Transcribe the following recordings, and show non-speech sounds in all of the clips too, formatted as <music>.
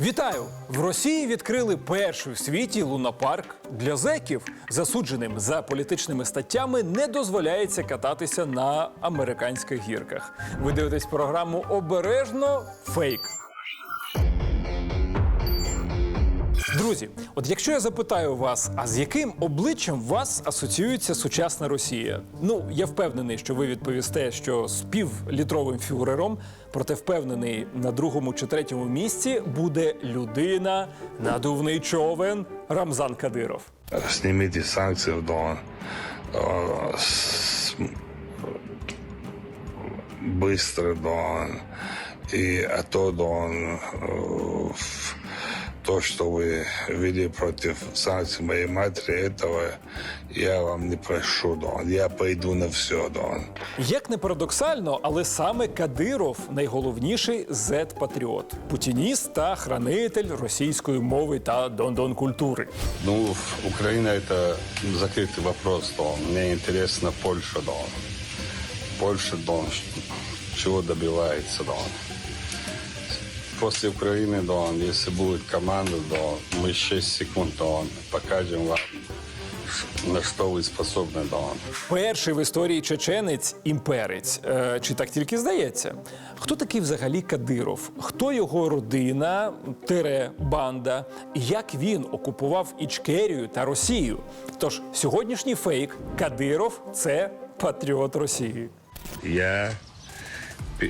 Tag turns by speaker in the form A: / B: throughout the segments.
A: Вітаю! В Росії відкрили перший в світі лунапарк для зеків. Засудженим за політичними статтями не дозволяється кататися на американських гірках. Ви дивитесь програму обережно фейк. Друзі, от якщо я запитаю вас, а з яким обличчям вас асоціюється сучасна Росія? Ну я впевнений, що ви відповісте, що з півлітровим фюрером, проте впевнений, на другому чи третьому місці буде людина, надувний човен Рамзан Кадиров.
B: Снимите санкции в Дон. Э, с- Быстро Дон И а то Дон. э, То, что вы вели против санкций моей матери, этого я вам не прошу, Дон. Я пойду на все, Дон.
A: Як не парадоксально, але саме Кадиров найголовніший зет-патріот, путініст та хранитель російської мови та дондон культури.
C: Ну, Украина это закрытый вопрос, Дон. Мне интересно Польша, Дон. Польша, Дон, чего добивается, Дон. После Украины, Дон, если будет команда, Дон, мы 6 секунд, Дон, покажем вам, на что вы способны, Дон.
A: Перший в історії чеченець імперець. Е, чи так тільки здається? Хто такий взагалі Кадиров? Хто його родина, тире банда? І Як він окупував Ічкерію та Росію? Тож сьогоднішній фейк Кадиров це патріот Росії.
B: Я пе-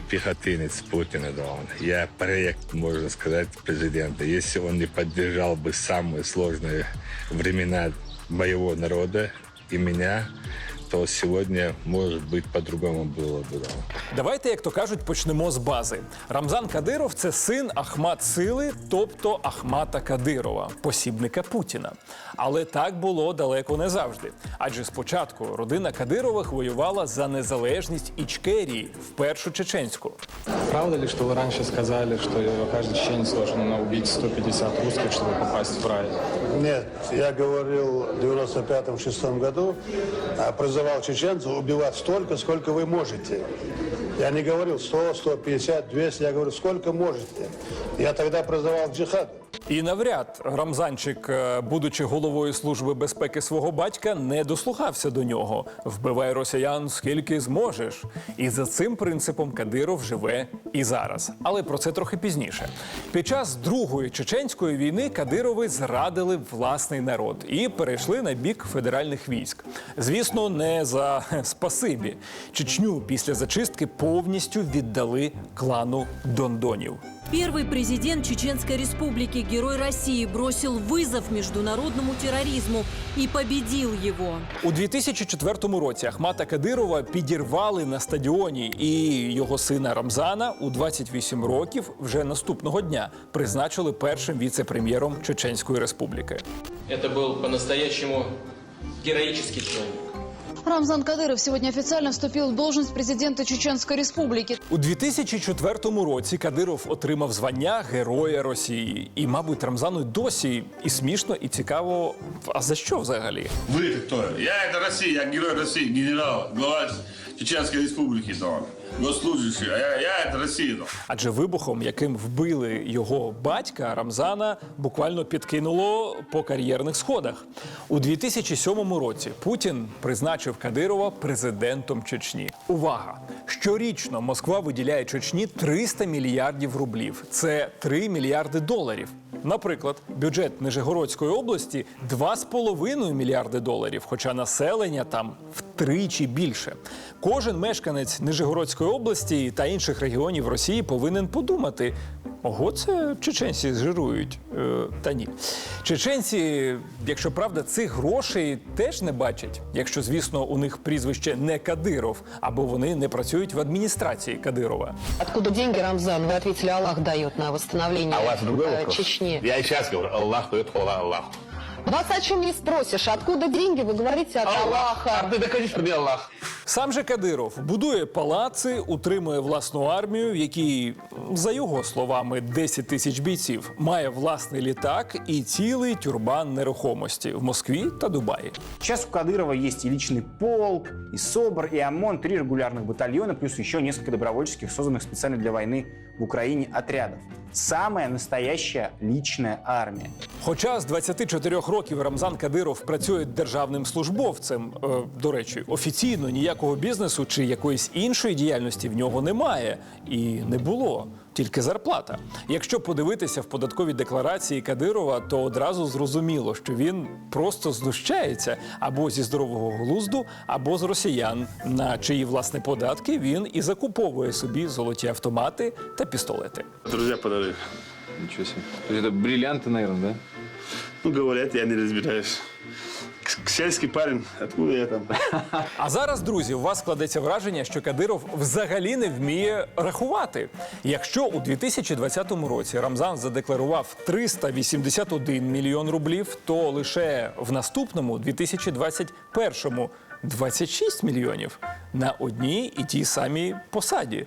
B: пехотинец Путина, Дон. Я проект, можно сказать, президента. Если он не поддержал бы самые сложные времена моего народа и меня, то сегодня, может быть, по-другому было бы. Дон.
A: Давайте, як то кажуть, почнемо з бази. Рамзан Кадиров це син Ахмат Сили, тобто Ахмата Кадирова, посібника Путіна. Але так було далеко не завжди. Адже спочатку родина Кадирових воювала за незалежність Ічкерії, в першу чеченську.
D: Правда ли, что вы раньше сказали, что каждый чеченец должен убить 150 русских, чтобы попасть в рай?
E: Нет, я говорил в 95-6 году, а, призывал чеченцев убивать столько, сколько вы можете. Я не говорил 100, 150, 200, я говорю, сколько можете. Я тогда призывал к джихаду.
A: І навряд Рамзанчик, е, будучи головою служби безпеки свого батька, не дослухався до нього. Вбивай росіян скільки зможеш. І за цим принципом Кадиров живе і зараз. Але про це трохи пізніше. Під час другої чеченської війни Кадирови зрадили власний народ і перейшли на бік федеральних військ. Звісно, не за спасибі. Чечню після зачистки повністю віддали клану Дондонів.
F: Первый президент Чеченской республики, герой России, бросил вызов международному терроризму и победил его.
A: У 2004 році Ахмата Кадирова підірвали на стадіоні, і його сина Рамзана у 28 років вже наступного дня призначили першим віце-прем'єром Чеченської республіки.
G: Это был по-настоящему героический человек.
H: Рамзан Кадыров сегодня официально вступил в должность президента Чеченской Республики.
A: У 2004 році Кадиров отримав звання Героя Росії. І, мабуть, Рамзану й досі і смішно, і цікаво. А за що взагалі?
I: Вы это кто? Я это Россия, я герой России, генерал, глава Чеченской республики, Дон. Госслужащий, а я, я Россия,
A: Адже вибухом, яким вбили його батька Рамзана, буквально підкинуло по кар'єрних сходах. У 2007 році Путін призначив Кадирова президентом Чечні. Увага! Щорічно Москва виділяє Чечні 300 мільярдів рублів. Це 3 мільярди доларів. Наприклад, бюджет Нижегородської області 2,5 мільярди доларів, хоча населення там втричі більше. Кожен мешканець Нижегородської області та інших регіонів Росії повинен подумати: ого, це чеченці жирують. Е, та ні. Чеченці, якщо правда, цих грошей теж не бачать, якщо, звісно, у них прізвище не Кадиров, або вони не працюють в адміністрації Кадирова.
J: Откуда деньги, Рамзан? Вы ответили, Аллах дает на восстановление
K: А у вас другой
J: э,
K: вопрос?
J: Чечни.
K: Я и сейчас говорю, Аллах дает хвала Аллаху.
J: Вас о чем не спросишь. Откуда деньги? Вы говорите от
K: А
J: Аллаха.
K: ты докажи, что ты Аллах.
A: Сам же Кадиров будує палаци, утримує власну армію, в якій, за його словами, 10 тисяч бійців, має власний літак і цілий тюрбан нерухомості в Москві та Дубаї.
L: Сейчас у Кадырова есть и личный полк, и СОБР, и ОМОН, три регулярных батальона, плюс еще несколько добровольческих, созданных специально для войны в Украине отрядов. Самая настоящая личная армия.
A: Хоча з 24 років Рамзан Кадиров працює державним службовцем, е, до речі, офіційно ніякого бізнесу чи якоїсь іншої діяльності в нього немає і не було. Тільки зарплата. Якщо подивитися в податковій декларації Кадирова, то одразу зрозуміло, що він просто знущається або зі здорового глузду, або з росіян, на чиї власне податки він і закуповує собі золоті автомати та пістолети.
I: Друзья подарили.
K: Ничего себе. Есть бриллианты, наверное, да?
I: Ну, говорят, я не разбираюсь. Сельский парень, откуда я там?
A: А зараз, друзі, у вас складеться враження, що Кадиров взагалі не вміє рахувати. Якщо у 2020 році Рамзан задекларував 381 мільйон рублів, то лише в наступному 2021 26 мільйонів на одній і тій самій посаді.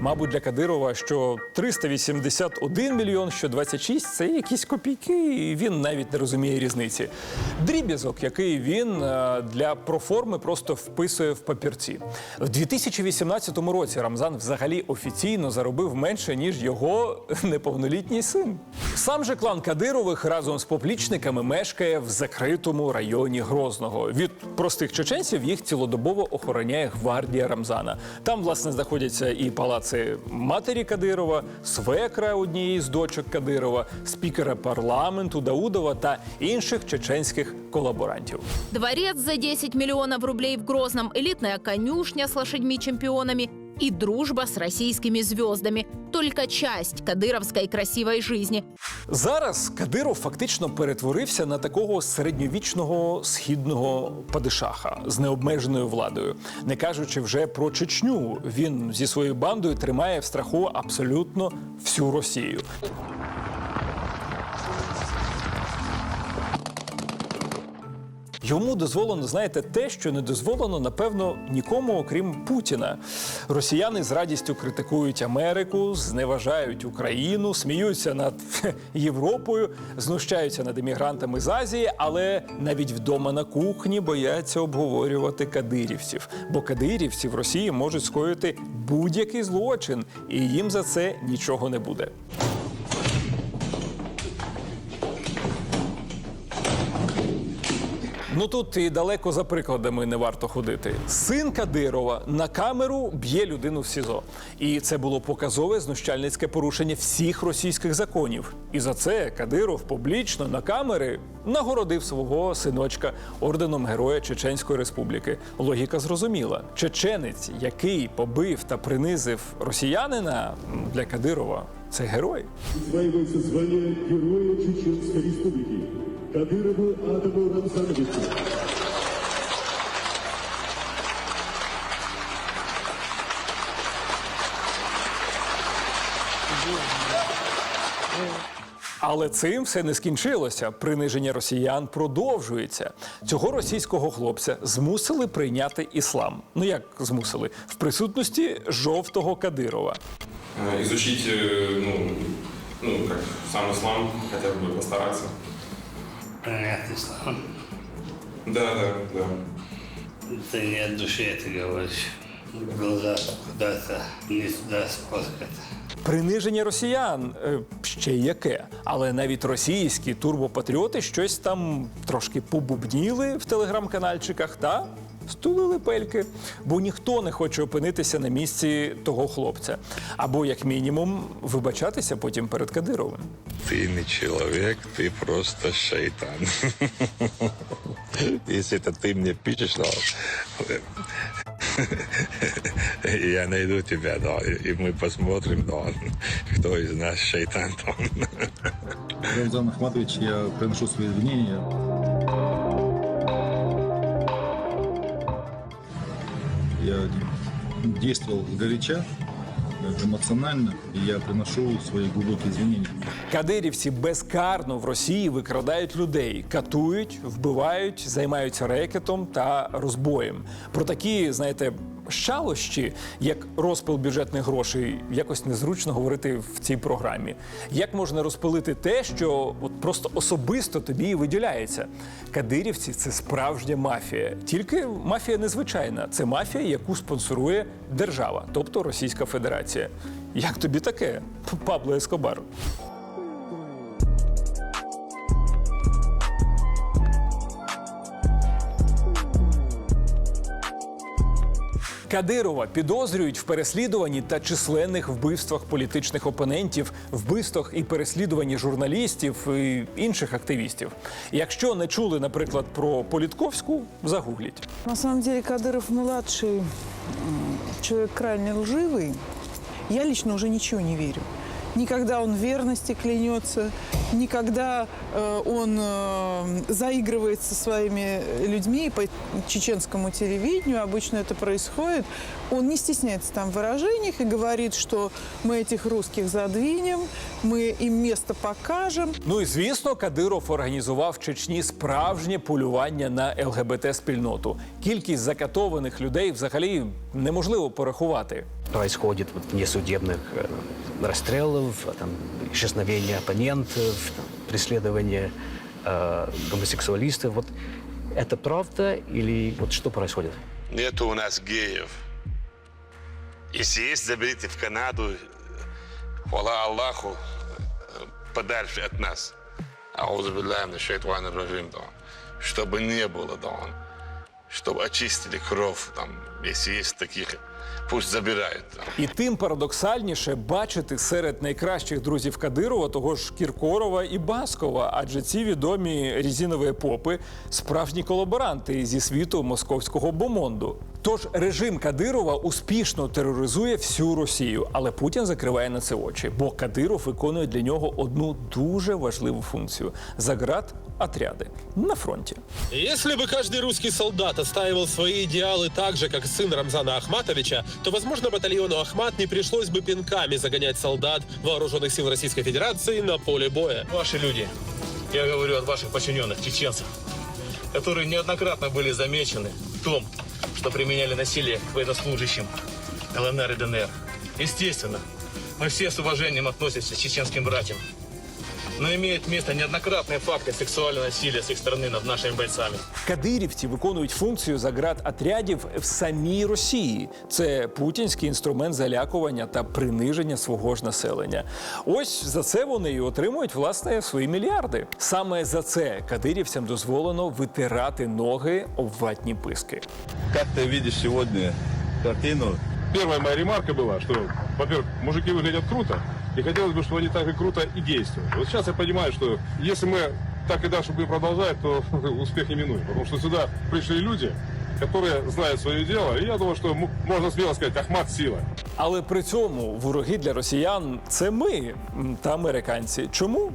A: Мабуть, для Кадирова, що 381 мільйон, що 26 – це якісь копійки, і він навіть не розуміє різниці. Дріб'язок, який він е, для проформи просто вписує в папірці. В 2018 році Рамзан взагалі офіційно заробив менше, ніж його неповнолітній син. Сам же клан Кадирових разом з поплічниками мешкає в закритому районі Грозного. Від простих чеченців їх цілодобово охороняє гвардія Рамзана. Там, власне, знаходяться і палаци матері Кадирова, свекра однієї з дочок Кадирова, спікера парламенту Даудова та інших чеченських колаборантів.
F: Дворец за 10 мільйонів рублей в Грозном, елітна конюшня з лошадьми-чемпионами и дружба с российскими звездами. Только часть кадыровской красивой жизни.
A: Зараз Кадиров фактично перетворився на такого середньовічного східного падишаха з необмеженою владою. Не кажучи вже про Чечню, він зі своєю бандою тримає в страху абсолютно всю Росію. Йому дозволено, знаєте, те, що не дозволено, напевно, нікому, окрім Путіна. Росіяни з радістю критикують Америку, зневажають Україну, сміються над <laughs> Європою, знущаються над емігрантами з Азії, але навіть вдома на кухні бояться обговорювати кадирівців. Бо кадирівці в Росії можуть скоїти будь-який злочин, і їм за це нічого не буде. Ну тут і далеко за прикладами не варто ходити. Син Кадирова на камеру б'є людину в СІЗО. І це було показове знущальницьке порушення всіх російських законів. І за це Кадиров публічно на камери нагородив свого синочка орденом Героя Чеченської Республіки. Логіка зрозуміла. Чеченець, який побив та принизив росіянина для Кадирова, це герой.
M: Присваивается звание Героя Чеченской Республики Кадырову Адаму Рамзановичу.
A: Але цим все не скінчилося. Приниження росіян продовжується. Цього російського хлопця змусили прийняти іслам. Ну як змусили? В присутності жовтого Кадирова.
D: Изучить, э, ну, ну, как сам ислам, хотя бы постараться.
E: Понятно, ислам.
D: Да, да, да.
E: Ты не от души это говоришь. Глаза куда-то не туда спускать.
A: Приниження росіян е, ще яке. Але навіть російські турбопатріоти щось там трошки побубніли в телеграм-канальчиках та стулили пельки. Бо ніхто не хоче опинитися на місці того хлопця. Або, як мінімум, вибачатися потім перед Кадировим.
B: Ты не человек, ты просто шайтан. <laughs> Если это ты мне пишешь, ну, я <laughs> найду тебя, да, и мы посмотрим, да, кто из нас шайтан. Да.
M: Рамзан Ахматович, я приношу свои извинения. Я действовал горяча, емоціонально, і я приношу свої глибокі звіння.
A: Кадирівці безкарно в Росії викрадають людей, катують, вбивають, займаються рекетом та розбоєм. Про такі, знаєте, щалощі, як розпил бюджетних грошей, якось незручно говорити в цій програмі. Як можна розпилити те, що от просто особисто тобі і виділяється? Кадирівці це справжня мафія. Тільки мафія незвичайна. Це мафія, яку спонсорує держава, тобто Російська Федерація. Як тобі таке, Пабло Ескобар? Кадирова підозрюють в переслідуванні та численних вбивствах політичних опонентів, вбивствах і переслідуванні журналістів і інших активістів. Якщо не чули, наприклад, про Політковську, загугліть.
N: На самом деле Кадиров младший, человек крайне лживый. Я лично уже ничего не верю Никогда он в верности клянется, никогда э, он э, заигрывает со своими людьми по чеченскому телевидению. Обычно это происходит. Он не стесняется там в выражениях и говорит, что мы этих русских задвинем, мы им место покажем.
A: Ну і звісно, Кадиров організував в Чечні справжнє полювання на ЛГБТ-спільноту. Кількість закатованих людей взагалі неможливо порахувати.
O: происходит вот, несудебных э, расстрелов, там, исчезновения оппонентов, там, преследование э, гомосексуалистов. Вот это правда или вот что происходит?
B: Нету у нас геев. Если есть, заберите в Канаду. Хвала Аллаху, э, подальше от нас. Аузубилляем шейтван режим, да. Чтобы не было, да, он. Чтобы очистили кровь, там, если есть таких, пусть забирают. да.
A: І тим парадоксальніше бачити серед найкращих друзів Кадирова того ж Кіркорова і Баскова, адже ці відомі різінові попи справжні колаборанти зі світу московського бомонду. Тож режим Кадирова успішно тероризує всю Росію, але Путін закриває на це очі, бо Кадиров виконує для нього одну дуже важливу функцію заград отряди на фронті.
P: Если бы каждый русский солдат отстаивал свои идеалы так же, как сын Рамзана Ахматовича, то, возможно, батальону Ахмат не пришлось бы пинками загонять солдат вооруженных сил Российской Федерации на поле боя.
G: Ваши люди, я говорю от ваших подчиненных, чеченцев, которые неоднократно были замечены в том, что применяли насилие к военнослужащим ЛНР и ДНР. Естественно, мы все с уважением относимся к чеченским братьям. Но имеют место неоднократные факты сексуального насилия с их стороны над нашими бойцами.
A: Кадирівці виконують функцію заград отрядів в самій Росії. Це путінський інструмент залякування та приниження свого ж населення. Ось за це вони і отримують власне свої мільярди. Саме за це кадирівцям дозволено витирати ноги об ватні писки.
M: Как ты видишь сегодня картину?
D: Первая моя ремарка была, что, во-первых, мужики выглядят круто, и хотелось бы, чтобы они так же круто и действовали. Вот сейчас я понимаю, что если мы так и дальше будем продолжать, то <laughs> успех неминуем. Потому что сюда пришли люди, которые знают свое дело, и я думаю, что м- можно смело сказать, Ахмат сила.
A: Але при цьому вороги для росіян це ми м, та американці. Чому?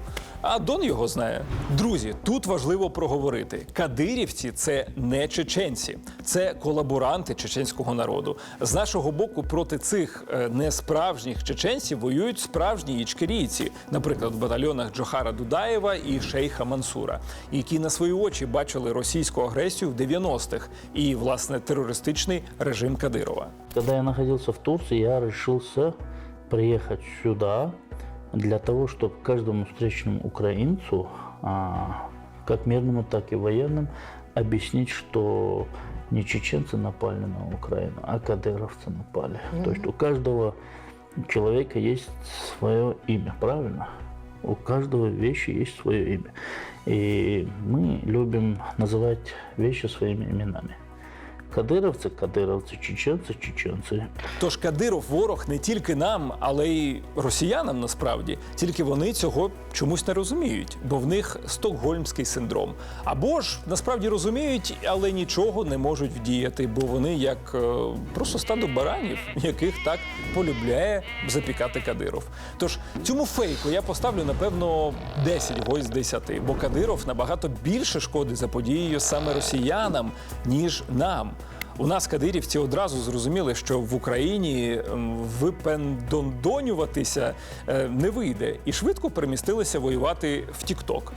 A: А Дон його знає. Друзі, тут важливо проговорити: кадирівці це не чеченці, це колаборанти чеченського народу. З нашого боку проти цих е, несправжніх чеченців воюють справжні ічкерійці, наприклад, в батальйонах Джохара Дудаєва і Шейха Мансура, які на свої очі бачили російську агресію в 90-х і власне терористичний режим Кадирова.
O: Когда я находился в Турции, я решился приехать сюда для того, чтобы каждому встречному украинцу, а, как мирному, так и военным, объяснить, что не чеченцы напали на Украину, а кадыровцы напали. То есть у каждого человека есть свое имя, правильно? У каждого вещи есть свое имя. И мы любим называть вещи своими именами. Кадыровцы, кадыровцы, чеченцы, чеченцы.
A: Тож Кадиров ворог не тільки нам, але й росіянам насправді. Тільки вони цього чомусь не розуміють, бо в них стокгольмський синдром. Або ж насправді розуміють, але нічого не можуть вдіяти, бо вони як е, просто стадо баранів, яких так полюбляє запікати Кадиров. Тож цьому фейку я поставлю напевно 10 гось з 10, бо Кадиров набагато більше шкоди заподіює саме росіянам, ніж нам. У нас кадирівці одразу зрозуміли, що в Україні випендондонюватися е, не вийде, і швидко перемістилися воювати в Тікток.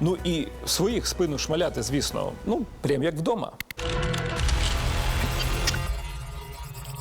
A: Ну і своїх спину шмаляти, звісно, ну прям як вдома.